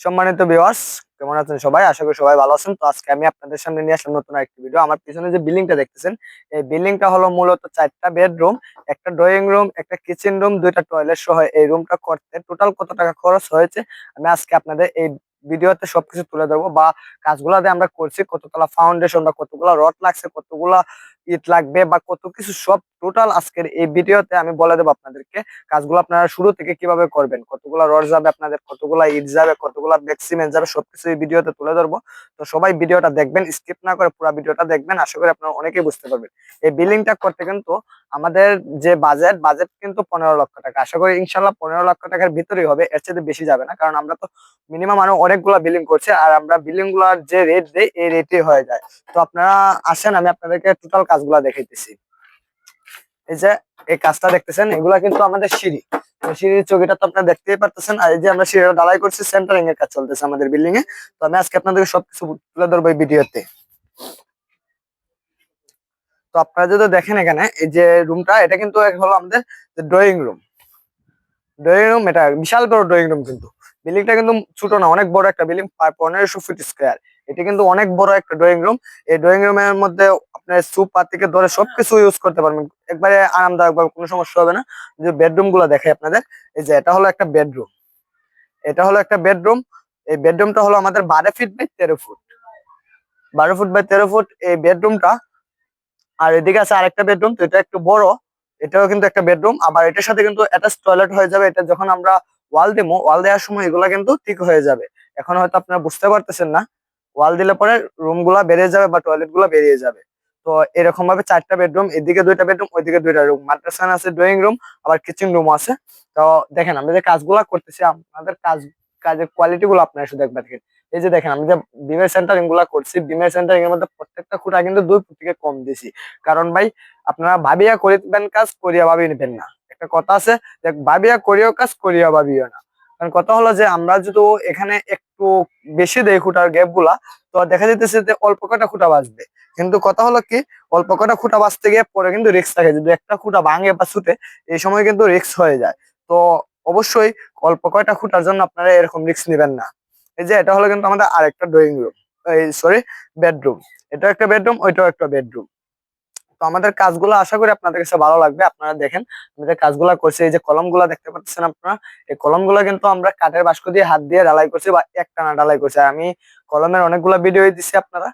সম্মানিত ভিউয়ার্স কেমন আছেন সবাই? আশা করি সবাই ভালো আছেন। তো আজকে আমি আপনাদের সামনে নিয়ে আসলাম নতুন একটি ভিডিও আমার পিছনে যে বিল্ডিংটা দেখতেছেন, এই বিল্ডিংটা হলো মূলত চারটা বেডরুম একটা ড্রয়িং রুম একটা কিচেন রুম দুইটা টয়লেট সহ এই রুমটা করতে টোটাল কত টাকা খরচ হয়েছে? আমি আজকে আপনাদের এই ভিডিওতে সবকিছু তুলে ধরবো বা কাজগুলা দিয়ে আমরা করছি কতগুলা ফাউন্ডেশন বা কতগুলা রড লাগছে, কতগুলা ইট লাগবে বা কত কিছু সব টোটাল আজকের এই ভিডিওতে আমি বলে দেবো আপনাদেরকে কাজগুলো আপনারা শুরু থেকে কীভাবে করবেন, কতগুলা রড যাবে আপনাদের, কতগুলা ইট যাবে, কতগুলা সিমেন্ট যাবে, সবকিছু এই ভিডিওতে তুলে ধরবো। তো সবাই ভিডিওটা দেখবেন স্কিপ না করে পুরো ভিডিওটা দেখবেন, আশা করি আপনারা অনেকেই বুঝতে পারবেন। এই বিল্ডিংটা করতে কিন্তু আমাদের যে বাজেট বাজেট কিন্তু পনেরো লক্ষ টাকা। আশা করি ইনশাল্লাহ পনেরো লক্ষ টাকার ভিতরেই হবে, এর চেয়ে বেশি যাবে না, কারণ আমরা তো মিনিমাম আরও অনেকগুলা বিলিং করছি, আর আমরা বিল্ডিংগুলার যে রেট দেই, এই রেটে হয়ে যায়। তো আপনারা আসেন, আমি আপনাদেরকে টোটাল কাজগুলা দেখাইতেছি। এই যে এই কাজটা দেখতেছেন, এগুলা কিন্তু আমাদের সিঁড়ি। সিঁড়ির চৌকিটা তো আপনারা দেখতেই পারতেছেন। আর এই যে আমরা সিঁড়িটা ঢালাই করছি সেন্টারিং এর কাজ চলতেছে আমাদের বিল্ডিং এ তো আমি আজকে আপনাদেরকে সবকিছু তুলে ধরবো এই ভিডিওতে। তো আপনারা যদি দেখেন এখানে, এই যে রুমটা এটা কিন্তু হলো আমাদের ড্রয়িং রুম ড্রয়িং রুম এটা বিশাল বড় ড্রয়িং রুম কিন্তু। বিল্ডিংটা কিন্তু ছোট না, অনেক বড় একটা বিল্ডিং পনেরোশো ফিট স্কোয়ার এটা কিন্তু অনেক বড় একটা ড্রয়িং রুম এই ড্রয়িং রুমের মধ্যে আপনার সুপার থেকে ধরে সবকিছু ইউজ করতে পারবেন। একবারে আরামদায়ক ভাবে কোনো সমস্যা হবে না। যে বেডরুমগুলো দেখাই আপনাদের। এই যে এটা হলো একটা বেডরুম এটা হলো একটা বেডরুম এই বেডরুমটা হলো আমাদের বারো ফিট বাই তেরো ফুট বারো ফুট বাই তেরো ফুট এই বেডরুমটা আর এদিকে আছে আরেকটা বেডরুম তো এটা একটু বড়। এটাও কিন্তু একটা বেডরুম আবার এটার সাথে কিন্তু অ্যাটাচ টয়লেট হয়ে যাবে। এটা যখন আমরা ওয়াল দেবো ওয়াল দেওয়ার সময় এগুলা কিন্তু ঠিক হয়ে যাবে। এখন হয়তো আপনারা বুঝতে পারতেছেন না। ওয়াল দিলে পরে রুমগুলা বেরিয়ে যাবে বা টয়লেটগুলা বেরিয়ে যাবে। তো এরকম ভাবে চারটা বেডরুম এদিকে দুইটা বেডরুম ওইদিকে দুইটা রুম মাদ্রাসান আছে ড্রয়িং রুম আবার কিচেন রুম আছে। তো দেখেন আমরা যে কাজগুলা করতেছি আমাদের কাজ, কাজের কোয়ালিটি গুলো আপনারা শুধু একবার দেখেন, এই যে দেখেন, আমি যে বিমের সেন্টারিংগুলা করছি বিমের সেন্টারিং এর মধ্যে প্রত্যেকটা খুঁটা কিন্তু দুই ফুট থেকে কম দিছি। কারণ ভাই, আপনারা ভাবিয়া করিবেন কাজ, করিয়া ভাবি নেবেন না। একটা কথা আছে, যে ভাবিয়া করিও কাজ, করিয়া ভাবিও না। কারণ কথা হলো যে, আমরা যদি এখানে একটু বেশি দেয় খুঁটার গ্যাপগুলা, তো দেখা যেতেছে যে অল্প কটা খুঁটা বাঁচবে। কিন্তু কথা হলো কি, অল্প কটা খুঁটা বাঁচতে গিয়ে পরে কিন্তু রিক্স থাকে। যদি একটা খুঁটা ভাঙে বা ছুটে, এই সময় কিন্তু রিক্স হয়ে যায়। তো অবশ্যই অল্প কয়টা খুঁটার জন্য আপনারা এরকম রিক্স নেবেন না। এই যে, এটা হলো কিন্তু আমাদের আরেকটা ড্রয়িং রুম এই সরি বেডরুম এটা একটা বেডরুম ওইটাও একটা বেডরুম তো আমাদের কাজগুলো আশা করি আপনাদের কাছে ভালো লাগবে, আপনারা দেখেন আমাদের কাজগুলো করছে, এই যে কলমগুলো দেখতে পাচ্ছেন আপনারা, এই কলমগুলো কিন্তু আমরা কাঠের বাস্ক দিয়ে হাত দিয়ে ঢালাই করছি বা একটানা ঢালাই করছি। আমি কলমের অনেকগুলো ভিডিও দিচ্ছি আপনারা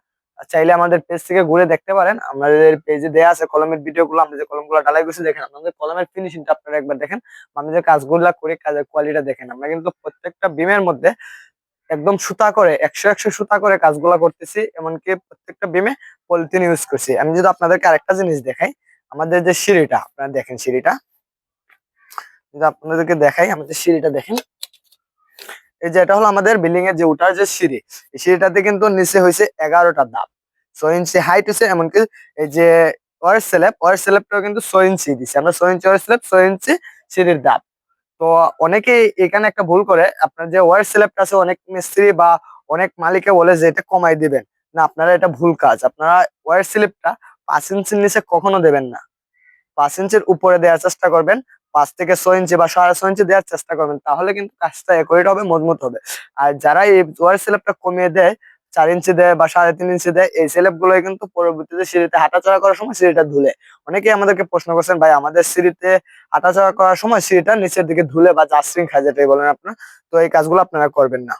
চাইলে আমাদের পেজ থেকে ঘুরে দেখতে পারেন। আমাদের পেজে দেওয়া আছে কলমের ভিডিও গুলো আমরা যে কলমগুলো ঢালাই করছি, দেখেন আপনাদের কলমের ফিনিশিংটা আপনারা একবার দেখেন। আমি যে কাজগুলো করি, কাজের কোয়ালিটি দেখেন। আমরা কিন্তু প্রত্যেকটা বিমের মধ্যে একদম সুতা করে, একশো একশো সুতা করে কাজগুলা করতেছি, এমনকি প্রত্যেকটা বিমে পলিথিন ইউজ করছি। আমি যদি আপনাদেরকে আরেকটা জিনিস দেখাই, আমাদের যে সিঁড়িটা, আপনারা দেখেন সিঁড়িটা। যদি আপনাদেরকে দেখাই আমাদের সিঁড়িটা দেখেন। এই যে এটা হলো আমাদের বিল্ডিং এর যে উঠার যে সিঁড়ি, এই সিঁড়িটাতে কিন্তু নিচে হয়েছে এগারোটা ধাপ ছয় ইঞ্চি হাইট হয়েছে, এমনকি এই যে ওয়ার স্ল্যাব ওয়ার স্ল্যাবটাও কিন্তু ছয় ইঞ্চি দিচ্ছে আমরা ছয় ইঞ্চি ওয়ার স্ল্যাব ছয় ইঞ্চি সিঁড়ির ধাপ তো অনেকে এখানে একটা ভুল করে। আপনার যে ওয়ার স্ল্যাবটা আছে, অনেক মিস্ত্রি বা অনেক মালিকে বলে যে, এটা কমাই দিবেন। না, আপনারা এটা ভুল কাজ। আপনারা ওয়ার স্লিপটা পাঁচ ইঞ্চির নিচে কখনো দেবেন না। পাঁচ ইঞ্চির উপরে দেওয়ার চেষ্টা করবেন, পাঁচ থেকে ছয় ইঞ্চি বা সাড়ে ছয় ইঞ্চি দেওয়ার চেষ্টা করবেন, তাহলে কিন্তু কাজটা একরিট হবে, মজবুত হবে। আর যারা এই ওয়ার স্ল্যাবটা কমিয়ে দেয় চার ইঞ্চি দেয় বা সাড়ে তিন ইঞ্চি দেয়, এই সেলেপগুলো কিন্তু পরবর্তীতে সিঁড়িতে হাঁটাচলা করার সময় সিঁড়িটা ধুলে। অনেকে আমাদেরকে প্রশ্ন করছেন, ভাই, আমাদের সিঁড়িতে হাঁটাচলা করার সময় সিঁড়িটা নিচের দিকে ধুলে বা জাস্ট্রিং খায় যেটাই বলেন আপনার, তো এই কাজগুলো আপনারা করবেন না।